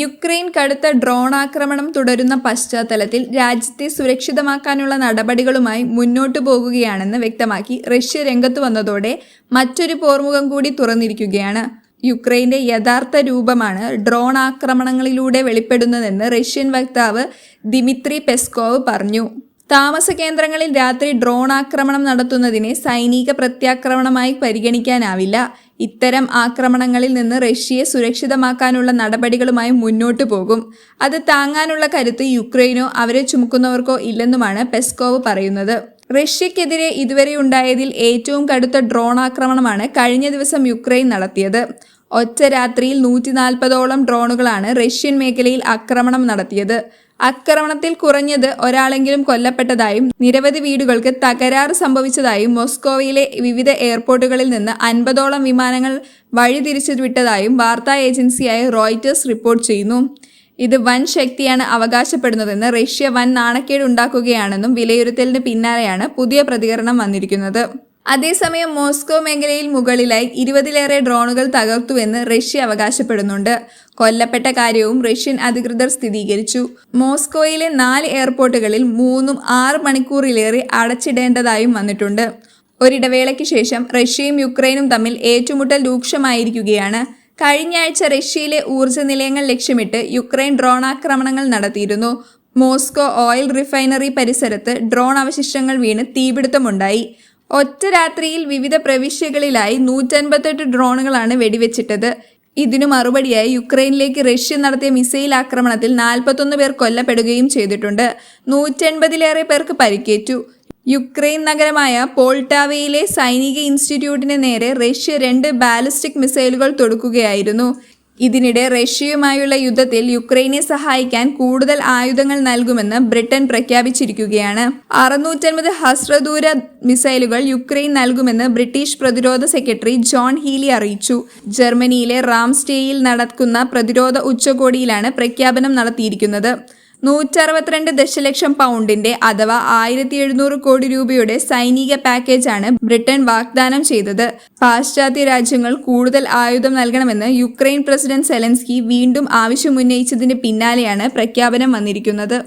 Ukraine കടുത്ത drone ആക്രമണം തുടരുന്ന പശ്ചാത്തലത്തിൽ രാജ്യത്തെ സുരക്ഷിതമാക്കാനുള്ള നടപടികളുമായി മുന്നോട്ടു പോകുകയാണെന്ന് വ്യക്തമാക്കി റഷ്യ രംഗത്തു വന്നതോടെ മറ്റൊരു പോർമുഖം കൂടി തുറന്നിരിക്കുകയാണ്. യുക്രൈന്റെ യഥാർത്ഥ രൂപമാണ് ഡ്രോൺ ആക്രമണങ്ങളിലൂടെ വെളിപ്പെടുന്നതെന്ന് റഷ്യൻ വക്താവ് ദിമിത്രി പെസ്കോവ് പറഞ്ഞു. താമസ കേന്ദ്രങ്ങളിൽ രാത്രി ഡ്രോൺ ആക്രമണം നടത്തുന്നതിനെ സൈനിക പ്രത്യാക്രമണമായി പരിഗണിക്കാനാവില്ല. ഇത്തരം ആക്രമണങ്ങളിൽ നിന്ന് റഷ്യയെ സുരക്ഷിതമാക്കാനുള്ള നടപടികളുമായി മുന്നോട്ടു പോകും. അത് താങ്ങാനുള്ള കരുത്ത് യുക്രൈനോ അവരെ ചുമക്കുന്നവർക്കോ ഇല്ലെന്നുമാണ് പെസ്കോവ് പറയുന്നത്. റഷ്യക്കെതിരെ ഇതുവരെ ഉണ്ടായതിൽ ഏറ്റവും കടുത്ത ഡ്രോൺ ആക്രമണമാണ് കഴിഞ്ഞ ദിവസം യുക്രൈൻ നടത്തിയത്. ഒറ്റ രാത്രിയിൽ നൂറ്റി നാൽപ്പതോളം ഡ്രോണുകളാണ് റഷ്യൻ മേഖലയിൽ ആക്രമണം നടത്തിയത്. ആക്രമണത്തിൽ കുറഞ്ഞത് ഒരാളെങ്കിലും കൊല്ലപ്പെട്ടതായും നിരവധി വീടുകൾക്ക് തകരാറ് സംഭവിച്ചതായും മോസ്കോവയിലെ വിവിധ എയർപോർട്ടുകളിൽ നിന്ന് അൻപതോളം വിമാനങ്ങൾ വഴിതിരിച്ചു വിട്ടതായും വാർത്താ ഏജൻസിയായ റോയിറ്റേഴ്സ് റിപ്പോർട്ട് ചെയ്യുന്നു. ഇത് വൻ ശക്തിയാണ് അവകാശപ്പെടുന്നതെന്ന് റഷ്യ വൻ നാണക്കേട് ഉണ്ടാക്കുകയാണെന്നും വിലയിരുത്തലിന് പിന്നാലെയാണ് പുതിയ പ്രതികരണം വന്നിരിക്കുന്നത്. അതേസമയം മോസ്കോ മേഖലയിൽ മുകളിലായി ഇരുപതിലേറെ ഡ്രോണുകൾ തകർത്തുവെന്ന് റഷ്യ അവകാശപ്പെടുന്നുണ്ട്. കൊല്ലപ്പെട്ട കാര്യവും റഷ്യൻ അധികൃതർ സ്ഥിരീകരിച്ചു. മോസ്കോയിലെ നാല് എയർപോർട്ടുകളിൽ മൂന്നും ആറ് മണിക്കൂറിലേറെ അടച്ചിടേണ്ടതായും വന്നിട്ടുണ്ട്. ഒരിടവേളയ്ക്ക് ശേഷം റഷ്യയും യുക്രൈനും തമ്മിൽ ഏറ്റുമുട്ടൽ രൂക്ഷമായിരിക്കുകയാണ്. കഴിഞ്ഞ ആഴ്ച റഷ്യയിലെ ഊർജ നിലയങ്ങൾ ലക്ഷ്യമിട്ട് യുക്രൈൻ ഡ്രോൺ ആക്രമണങ്ങൾ നടത്തിയിരുന്നു. മോസ്കോ ഓയിൽ റിഫൈനറി പരിസരത്ത് ഡ്രോൺ അവശിഷ്ടങ്ങൾ വീണ് തീപിടുത്തമുണ്ടായി. ഒറ്റ രാത്രിയിൽ വിവിധ പ്രവിശ്യകളിലായി നൂറ്റൻപത്തെട്ട് ഡ്രോണുകളാണ് വെടിവെച്ചിട്ടത്. ഇതിനു മറുപടിയായി യുക്രൈനിലേക്ക് റഷ്യ നടത്തിയ മിസൈൽ ആക്രമണത്തിൽ നാൽപ്പത്തൊന്ന് പേർ കൊല്ലപ്പെടുകയും ചെയ്തിട്ടുണ്ട്. നൂറ്റൻപതിലേറെ പേർക്ക് പരിക്കേറ്റു. യുക്രൈൻ നഗരമായ പോൾട്ടാവയിലെ സൈനിക ഇൻസ്റ്റിറ്റ്യൂട്ടിന് നേരെ റഷ്യ രണ്ട് ബാലിസ്റ്റിക് മിസൈലുകൾ തൊടുക്കുകയായിരുന്നു. ഇതിനിടെ റഷ്യയുമായുള്ള യുദ്ധത്തിൽ യുക്രൈനെ സഹായിക്കാൻ കൂടുതൽ ആയുധങ്ങൾ നൽകുമെന്ന് ബ്രിട്ടൻ പ്രഖ്യാപിച്ചിരിക്കുകയാണ്. അറുന്നൂറ്റൻപത് ഹസ്രദൂര മിസൈലുകൾ യുക്രൈൻ നൽകുമെന്ന് ബ്രിട്ടീഷ് പ്രതിരോധ സെക്രട്ടറി ജോൺ ഹീലി അറിയിച്ചു. ജർമ്മനിയിലെ റാംസ്റ്റേയിൽ നടക്കുന്ന പ്രതിരോധ ഉച്ചകോടിയിലാണ് പ്രഖ്യാപനം നടത്തിയിരിക്കുന്നത്. നൂറ്ററുപത്തിരണ്ട് ദശലക്ഷം പൗണ്ടിന്റെ അഥവാ ആയിരത്തി എഴുന്നൂറ് കോടി രൂപയുടെ സൈനിക പാക്കേജാണ് ബ്രിട്ടൻ വാഗ്ദാനം ചെയ്തത്. പാശ്ചാത്യ രാജ്യങ്ങൾ കൂടുതൽ ആയുധം നൽകണമെന്ന് യുക്രൈൻ പ്രസിഡന്റ് സെലൻസ്കി വീണ്ടും ആവശ്യമുന്നയിച്ചതിന് പിന്നാലെയാണ് പ്രഖ്യാപനം വന്നിരിക്കുന്നത്.